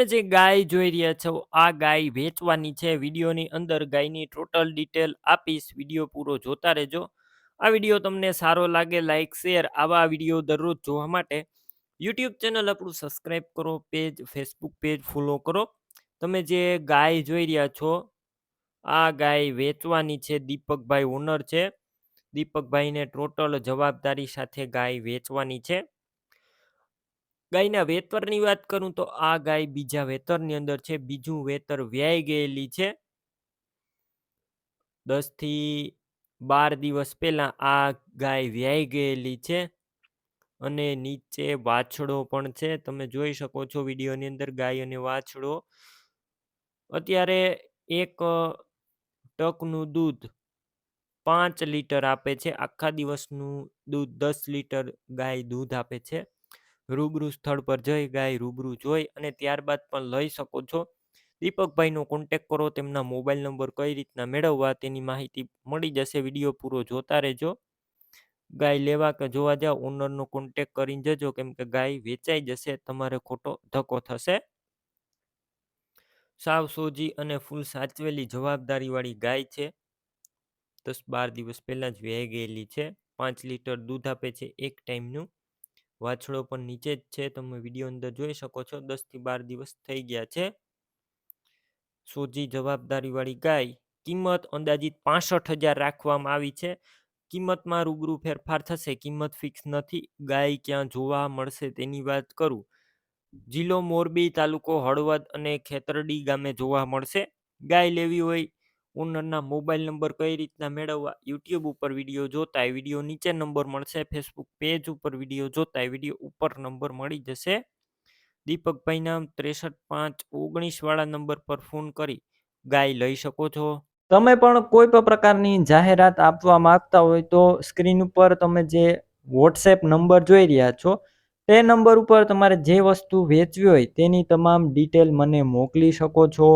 તમે જે ગાય જોઈ રહ્યા છો, આ ગાય વેચવાની છે. વિડીયોની અંદર ગાયની ટોટલ ડિટેલ આપીશ. વીડિયો પૂરો જોતા રહેજો. આ વીડિયો તમને સારો લાગે લાઇક શેર આવા વીડિયો દરરોજ જોવા માટે યુટ્યુબ ચેનલ આપણું સબસ્ક્રાઈબ કરો પેજ ફેસબુક પેજ ફોલો કરો. તમે જે ગાય જોઈ રહ્યા છો, આ ગાય વેચવાની છે. દીપકભાઈ ઓનર છે. દીપકભાઈને ટોટલ જવાબદારી સાથે ગાય વેચવાની છે. ગાયના વેતરની વાત કરું તો આ ગાય બીજા વેતરની અંદર છે, બીજું વેતર વ્યાઈ ગયેલી છે. દસથી બાર દિવસ પહેલા આ ગાય વ્યાઈ ગયેલી છે અને નીચે વાછડો પણ છે. તમે જોઈ શકો છો વિડીયોની અંદર ગાય અને વાછડો. અત્યારે એક ટકનું દૂધ પાંચ લીટર આપે છે. આખા દિવસનું દૂધ દસ લીટર ગાય દૂધ આપે છે. રૂબરૂ સ્થળ પર જઈ, ગાય રૂબરૂ જોઈ અને ત્યારબાદ પણ લઈ શકો છો. દીપકભાઈનો કોન્ટેક કરો, તેમના મોબાઈલ નંબર કઈ રીતના મેળવવા તેની માહિતી મળી જશે, વીડિયો પૂરો જોતા રહેજો. ગાય લેવા કે જોવા જાવ ઓનરનો કોન્ટેક કરીને જજો, કેમ કે ગાય વેચાઈ જશે, તમારે ખોટો ધક્કો થશે. સાવ સોજી અને ફૂલ સાચવેલી જવાબદારીવાળી ગાય છે. દસ બાર દિવસ પહેલાં જ વ્યાઈ ગયેલી છે. પાંચ લીટર દૂધ આપે છે એક ટાઈમનું. વાછડો પણ નીચે જ છે. તમે વીડિયો અંદર જોઈ શકો છો. દસથી બાર દિવસ થઈ ગયા છે. સોજી જવાબદારીવાળી ગાય કિંમત અંદાજિત પાસઠ હજાર રાખવામાં આવી છે. કિંમતમાં રૂબરૂ ફેરફાર થશે. કિંમત ફિક્સ નથી. ગાય ક્યાં જોવા મળશે તેની વાત કરું. જિલ્લો મોરબી તાલુકો હળવદ અને ખેતરડી ગામે જોવા મળશે. ગાય લેવી હોય ઓનરના મોબાઈલ નંબર કઈ રીતના મેળવવા, યુટ્યુબ ઉપર વીડિયો જોતા વીડિયો નીચે નંબર મળશે, ફેસબુક પેજ ઉપર વીડિયો જોતા વીડિયો ઉપર નંબર મળી જશે. દીપકભાઈ નામ ત્રેસઠ પાંચ ઓગણીસ વાળા નંબર પર ફોન કરી, ગાય લઈ શકો છો? તમે પણ કોઈ પણ પ્રકારની જાહેરાત આપવા માંગતા હોય તો સ્ક્રીન ઉપર તમે જે વોટ્સએપ નંબર જોઈ રહ્યા છો, તે નંબર ઉપર તમારે જે વસ્તુ વેચવી હોય તેની તમામ ડિટેલ મને મોકલી શકો છો.